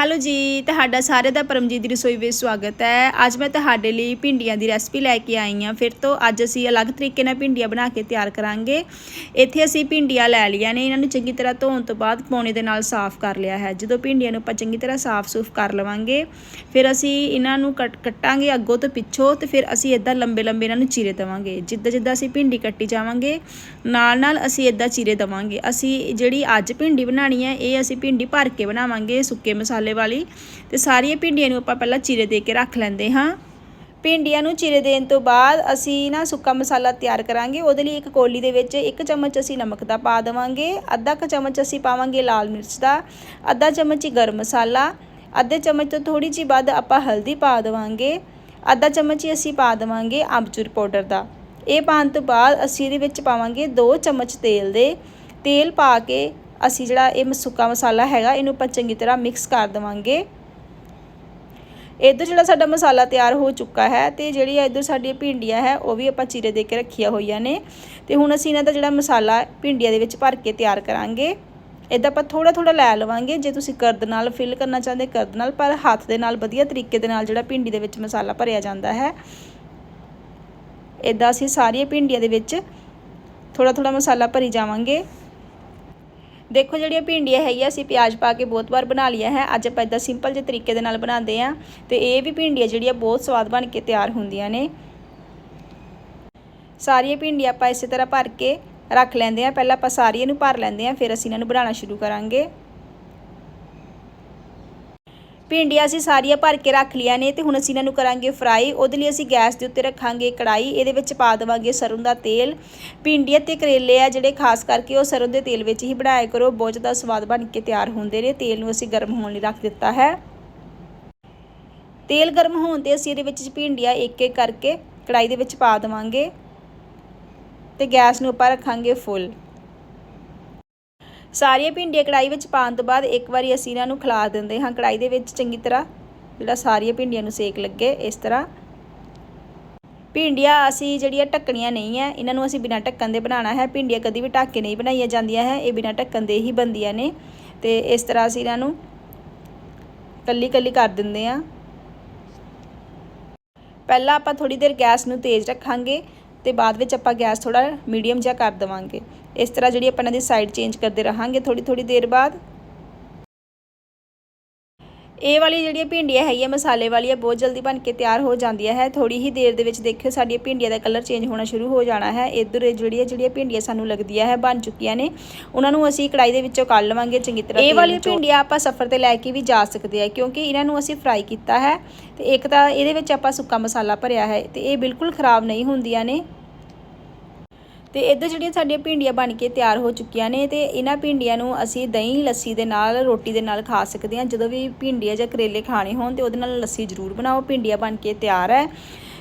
Hello ਜੀ, ਤੁਹਾਡਾ ਸਾਰੇ ਦਾ ਪਰਮਜੀਤ ਦੀ ਰਸੋਈ ਵਿੱਚ ਸਵਾਗਤ ਹੈ। ਅੱਜ ਮੈਂ ਤੁਹਾਡੇ ਲਈ ਭਿੰਡੀਆਂ ਦੀ ਰੈਸਪੀ ਲੈ ਕੇ ਆਈ ਹਾਂ। ਫਿਰ ਤੋਂ ਅੱਜ ਅਸੀਂ ਅਲੱਗ ਤਰੀਕੇ ਨਾਲ ਭਿੰਡੀਆਂ ਬਣਾ ਕੇ ਤਿਆਰ ਕਰਾਂਗੇ। ਇੱਥੇ ਅਸੀਂ ਭਿੰਡੀਆਂ ਲੈ ਲਈਆਂ ਨੇ। ਇਹਨਾਂ ਨੂੰ ਚੰਗੀ ਤਰ੍ਹਾਂ ਧੋਣ ਤੋਂ ਬਾਅਦ ਪੌਣੇ ਦੇ ਨਾਲ ਸਾਫ਼ ਕਰ ਲਿਆ ਹੈ। ਜਦੋਂ ਭਿੰਡੀਆਂ ਨੂੰ ਆਪਾਂ ਚੰਗੀ ਤਰ੍ਹਾਂ ਸਾਫ਼-ਸੂਫ ਕਰ ਲਵਾਂਗੇ, ਫਿਰ ਅਸੀਂ ਇਹਨਾਂ ਨੂੰ ਕੱਟ, ਕੱਟਾਂਗੇ ਅੱਗੋਂ ਤੋਂ ਪਿੱਛੋਂ ਤੇ ਫਿਰ ਅਸੀਂ ਇਦਾਂ ਲੰਬੇ-ਲੰਬੇ ਇਹਨਾਂ ਨੂੰ ਚੀਰੇ ਦੇਵਾਂਗੇ। ਜਿੱਦਾਂ ਜਿੱਦਾਂ ਅਸੀਂ ਭਿੰਡੀ ਕੱਟੀ ਜਾਵਾਂਗੇ, ਨਾਲ-ਨਾਲ ਅਸੀਂ ਇਦਾਂ ਚੀਰੇ ਦੇਵਾਂਗੇ। ਅਸੀਂ ਜਿਹੜੀ ਅੱਜ ਭਿੰਡੀ ਬਣਾਣੀ ਹੈ, ਇਹ ਅਸੀਂ ਭਿੰਡੀ ਭਰ ਕੇ ਬਣਾਵਾਂਗੇ ਸੁੱਕੇ ਮਸਾਲੇ ਵਾਲੀ ਤੇ ਸਾਰੀਆਂ ਭਿੰਡੀਆਂ ਨੂੰ ਆਪਾਂ ਪਹਿਲਾਂ ਚੀਰੇ ਦੇ ਕੇ ਰੱਖ ਲੈਂਦੇ ਹਾਂ। ਭਿੰਡੀਆਂ ਨੂੰ ਚੀਰੇ ਦੇਣ ਤੋਂ ਬਾਅਦ ਅਸੀਂ ਨਾ ਸੁੱਕਾ ਮਸਾਲਾ ਤਿਆਰ ਕਰਾਂਗੇ। ਉਹਦੇ ਲਈ ਇੱਕ ਕੋਲੀ ਦੇ ਵਿੱਚ ਇੱਕ ਚਮਚ ਅਸੀਂ ਨਮਕ ਦਾ ਪਾ ਦੇਵਾਂਗੇ। ਅੱਧਾ ਕੁ ਚਮਚ ਅਸੀਂ ਪਾਵਾਂਗੇ ਲਾਲ ਮਿਰਚ ਦਾ। ਅੱਧਾ ਚਮਚ ਹੀ ਗਰਮ ਮਸਾਲਾ। ਅੱਧੇ ਚਮਚ ਤੋਂ ਥੋੜੀ ਜਿਹੀ ਵੱਧ ਆਪਾਂ ਹਲਦੀ ਪਾ ਦੇਵਾਂਗੇ। ਅੱਧਾ ਚਮਚ ਹੀ ਅਸੀਂ ਪਾ ਦੇਵਾਂਗੇ ਅੰਬਚੂਰ ਪਾਊਡਰ ਦਾ। ਇਹ ਪਾਉਣ ਤੋਂ ਬਾਅਦ ਅਸੀਂ ਇਹਦੇ ਵਿੱਚ ਪਾਵਾਂਗੇ 2 ਚਮਚ ਤੇਲ ਦੇ। ਤੇਲ ਪਾ ਕੇ ਅਸੀਂ ਜਿਹੜਾ ਇਹ ਸੁੱਕਾ ਮਸਾਲਾ ਹੈਗਾ, ਇਹਨੂੰ ਆਪਾਂ ਚੰਗੀ ਤਰ੍ਹਾਂ ਮਿਕਸ ਕਰ ਦੇਵਾਂਗੇ। ਇੱਧਰ ਜਿਹੜਾ ਸਾਡਾ ਮਸਾਲਾ ਤਿਆਰ ਹੋ ਚੁੱਕਾ ਹੈ ਤੇ ਜਿਹੜੀ ਇੱਧਰ ਸਾਡੀ ਭਿੰਡੀਆਂ ਹੈ, ਉਹ ਵੀ ਆਪਾਂ ਚੀਰੇ ਦੇ ਕੇ ਰੱਖੀਆਂ ਹੋਈਆਂ ਨੇ। ਤੇ ਹੁਣ ਅਸੀਂ ਇਹਨਾਂ ਦਾ ਜਿਹੜਾ ਮਸਾਲਾ ਭਿੰਡੀਆਂ ਦੇ ਵਿੱਚ ਭਰ ਕੇ ਤਿਆਰ ਕਰਾਂਗੇ। ਇਦਾਂ ਆਪਾਂ ਥੋੜਾ ਥੋੜਾ ਲੈ ਲਵਾਂਗੇ, ਜੇ ਤੁਸੀਂ ਕਰਦ ਨਾਲ ਫਿਲ ਕਰਨਾ ਚਾਹੁੰਦੇ ਕਰਦ ਨਾਲ, ਪਰ ਹੱਥ ਦੇ ਨਾਲ, ਵਧੀਆ ਤਰੀਕੇ ਦੇ ਨਾਲ ਜਿਹੜਾ ਭਿੰਡੀ ਦੇ ਵਿੱਚ ਮਸਾਲਾ ਭਰਿਆ ਜਾਂਦਾ ਹੈ। ਇਦਾਂ ਅਸੀਂ ਸਾਰੀਆਂ ਭਿੰਡੀਆਂ ਦੇ ਵਿੱਚ ਥੋੜਾ ਥੋੜਾ ਮਸਾਲਾ ਭਰੀ ਜਾਵਾਂਗੇ। ਦੇਖੋ ਜਿਹੜੀਆਂ ਭਿੰਡੀਆਂ ਹੈਗੀਆਂ, ਅਸੀਂ ਪਿਆਜ਼ ਪਾ ਕੇ ਬਹੁਤ ਵਾਰ ਬਣਾ ਲਿਆ ਹੈ। ਅੱਜ ਆਪਾਂ ਇਦਾਂ ਸਿੰਪਲ ਜਿਹੇ ਤਰੀਕੇ ਦੇ ਨਾਲ ਬਣਾਉਂਦੇ ਆ ਤੇ ਇਹ ਵੀ ਭਿੰਡੀਆਂ ਜਿਹੜੀਆਂ ਬਹੁਤ ਸਵਾਦ ਬਣ ਕੇ ਤਿਆਰ ਹੁੰਦੀਆਂ ਨੇ। ਸਾਰੀਆਂ ਭਿੰਡੀਆਂ ਆਪਾਂ ਇਸੇ ਤਰ੍ਹਾਂ ਭਰ ਕੇ ਰੱਖ ਲੈਂਦੇ ਆ ਪਹਿਲਾਂ ਆਪਾਂ ਸਾਰੀਆਂ ਨੂੰ ਭਰ ਲੈਂਦੇ ਆ ਫਿਰ ਅਸੀਂ ਇਹਨਾਂ ਨੂੰ ਬਣਾਉਣਾ ਸ਼ੁਰੂ ਕਰਾਂਗੇ। ਭਿੰਡੀਆਂ ਅਸੀਂ ਸਾਰੀਆਂ ਭਰ ਕੇ ਰੱਖ ਲਿਆ ਨੇ ਤੇ ਹੁਣ ਅਸੀਂ ਇਹਨਾਂ ਨੂੰ ਕਰਾਂਗੇ ਫਰਾਈ। ਉਹਦੇ ਲਈ ਅਸੀਂ ਗੈਸ ਦੇ ਉੱਤੇ ਰੱਖਾਂਗੇ ਕੜਾਈ ਇਹਦੇ ਵਿੱਚ ਪਾ ਦੇਵਾਂਗੇ ਸਰੋਂ ਦਾ ਤੇਲ। ਭਿੰਡੀਆਂ ਤੇ ਕਰੇਲੇ ਆ ਜਿਹੜੇ ਖਾਸ ਕਰਕੇ ਉਹ ਸਰੋਂ ਦੇ ਤੇਲ ਵਿੱਚ ਹੀ ਬਣਾਇਆ ਕਰੋ। ਬਹੁਤ ਜ਼ਿਆਦਾ ਸਵਾਦ ਬਣ ਕੇ ਤਿਆਰ ਹੁੰਦੇ ਨੇ। ਤੇਲ ਨੂੰ ਅਸੀਂ ਗਰਮ ਹੋਣ ਲਈ ਰੱਖ ਦਿੱਤਾ ਹੈ। ਤੇਲ ਗਰਮ ਹੋਣ ਤੇ ਅਸੀਂ ਇਹਦੇ ਵਿੱਚ ਭਿੰਡੀਆਂ ਇੱਕ ਇੱਕ ਕਰਕੇ ਕੜਾਈ ਦੇ ਵਿੱਚ ਪਾ ਦੇਵਾਂਗੇ। ਤੇ ਗੈਸ ਨੂੰ ਆਪਾਂ ਰੱਖਾਂਗੇ ਫੁੱਲ। ਸਾਰੀਆਂ ਭਿੰਡੀਆਂ ਕੜਾਈ ਵਿੱਚ ਪਾਉਣ ਤੋਂ ਬਾਅਦ ਇੱਕ ਵਾਰੀ ਅਸੀਂ ਇਹਨਾਂ ਨੂੰ ਖਿਲਾ ਦਿੰਦੇ ਹਾਂ। ਕੜਾਈ ਦੇ ਵਿੱਚ ਚੰਗੀ ਤਰ੍ਹਾਂ ਜਿਹੜਾ ਸਾਰੀਆਂ ਭਿੰਡੀਆਂ ਨੂੰ ਸੇਕ ਲੱਗੇ, ਇਸ ਤਰ੍ਹਾਂ। ਭਿੰਡੀਆਂ ਅਸੀਂ ਜਿਹੜੀਆਂ ਢੱਕਣੀਆਂ ਨਹੀਂ ਹੈ, ਇਹਨਾਂ ਨੂੰ ਅਸੀਂ ਬਿਨਾਂ ਢੱਕਣ ਦੇ ਬਣਾਉਣਾ ਹੈ। ਭਿੰਡੀਆਂ ਕਦੀ ਵੀ ਢੱਕ ਕੇ ਨਹੀਂ ਬਣਾਈਆਂ ਜਾਂਦੀਆਂ ਹੈ, ਇਹ ਬਿਨਾਂ ਢੱਕਣ ਦੇ ਹੀ ਬਣਦੀਆਂ ਨੇ। ਤੇ ਇਸ ਤਰ੍ਹਾਂ ਅਸੀਂ ਇਹਨਾਂ ਨੂੰ ਕੱਲੀ ਕੱਲੀ ਕਰ ਦਿੰਦੇ ਆ ਪਹਿਲਾਂ ਆਪਾਂ ਥੋੜੀ ਦੇਰ ਗੈਸ ਨੂੰ ਤੇਜ਼ ਰੱਖਾਂਗੇ ਤੇ ਬਾਅਦ ਵਿੱਚ ਆਪਾਂ ਗੈਸ ਥੋੜਾ ਮੀਡੀਅਮ ਜਿਹਾ ਕਰ ਦੇਵਾਂਗੇ। ਇਸ ਤਰ੍ਹਾਂ ਜਿਹੜੀ ਆਪਾਂ ਇਹਨਾਂ ਦੀ ਸਾਈਡ ਚੇਂਜ ਕਰਦੇ ਰਹਾਂਗੇ ਥੋੜੀ ਥੋੜੀ ਦੇਰ ਬਾਅਦ। ਇਹ ਵਾਲੀ ਜਿਹੜੀਆਂ ਭਿੰਡੀਆਂ ਹੈਗੀਆਂ ਮਸਾਲੇ ਵਾਲੀਆਂ ਬਹੁਤ ਜਲਦੀ ਬਣ ਕੇ ਤਿਆਰ ਹੋ ਜਾਂਦੀਆਂ ਹੈ। ਥੋੜੀ ਹੀ ਦੇਰ ਦੇ ਵਿੱਚ ਦੇਖਿਓ ਸਾਡੀਆਂ ਭਿੰਡੀਆਂ ਦਾ ਕਲਰ ਚੇਂਜ ਹੋਣਾ ਸ਼ੁਰੂ ਹੋ ਜਾਣਾ ਹੈ। ਇਧਰ ਜਿਹੜੀਆਂ ਜਿਹੜੀਆਂ ਭਿੰਡੀਆਂ ਸਾਨੂੰ ਲੱਗਦੀਆਂ ਹੈ ਬਣ ਚੁੱਕੀਆਂ ਨੇ। ਉਹਨਾਂ ਨੂੰ ਅਸੀਂ ਕੜਾਈ ਦੇ ਵਿੱਚੋਂ ਕੱਢ ਲਵਾਂਗੇ ਚੰਗੀ ਤਰ੍ਹਾਂ ਇਹ ਵਾਲੀਆਂ ਭਿੰਡੀਆਂ ਆਪਾਂ ਸਫ਼ਰ ਤੇ ਲੈ ਕੇ ਵੀ ਜਾ ਸਕਦੇ ਆ ਕਿਉਂਕਿ ਇਹਨਾਂ ਨੂੰ ਅਸੀਂ ਫਰਾਈ ਕੀਤਾ ਹੈ। ਤੇ ਇੱਕ ਤਾਂ ਇਹਦੇ ਵਿੱਚ ਆਪਾਂ ਸੁੱਕਾ ਮਸਾਲਾ ਭਰਿਆ ਹੈ ਤੇ ਇਹ ਬਿਲਕੁਲ ਖਰਾਬ ਨਹੀਂ ਹੁੰਦੀਆਂ ਨੇ। ਤੇ ਇੱਧਰ ਜਿਹੜੀਆਂ ਸਾਡੀਆਂ ਭਿੰਡੀਆਂ ਬਣ ਕੇ ਤਿਆਰ ਹੋ ਚੁੱਕੀਆਂ ਨੇ ਤੇ ਇਹਨਾਂ ਭਿੰਡੀਆਂ ਨੂੰ ਅਸੀਂ ਦਹੀਂ, ਲੱਸੀ ਦੇ ਨਾਲ, ਰੋਟੀ ਦੇ ਨਾਲ ਖਾ ਸਕਦੇ ਹਾਂ। ਜਦੋਂ ਵੀ ਭਿੰਡੀਆਂ ਜਾਂ ਕਰੇਲੇ ਖਾਣੇ ਹੋਣ ਤੇ ਉਹਦੇ ਨਾਲ ਲੱਸੀ ਜ਼ਰੂਰ ਬਣਾਓ। ਭਿੰਡੀਆਂ ਬਣ ਕੇ ਤਿਆਰ ਹੈ।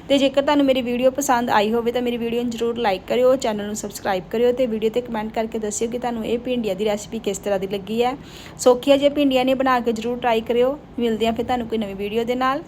ਤੇ ਜੇਕਰ ਤੁਹਾਨੂੰ ਮੇਰੀ ਵੀਡੀਓ ਪਸੰਦ ਆਈ ਹੋਵੇ ਤਾਂ ਮੇਰੀ ਵੀਡੀਓ ਨੂੰ ਜ਼ਰੂਰ ਲਾਈਕ ਕਰਿਓ, ਚੈਨਲ ਨੂੰ ਸਬਸਕ੍ਰਾਈਬ ਕਰਿਓ ਤੇ ਵੀਡੀਓ ਤੇ ਕਮੈਂਟ ਕਰਕੇ ਦੱਸਿਓ ਕਿ ਤੁਹਾਨੂੰ ਇਹ ਭਿੰਡੀਆਂ ਦੀ ਰੈਸਪੀ ਕਿਸ ਤਰ੍ਹਾਂ ਦੀ ਲੱਗੀ ਹੈ। ਸੌਖੀਆਂ ਜਿਹੀਆਂ ਭਿੰਡੀਆਂ ਨੇ ਬਣਾ ਕੇ ਜ਼ਰੂਰ ਟਰਾਈ ਕਰਿਓ। ਮਿਲਦੇ ਹਾਂ ਫਿਰ ਤੁਹਾਨੂੰ ਕੋਈ ਨਵੀਂ ਵੀਡੀਓ ਦੇ ਨਾਲ।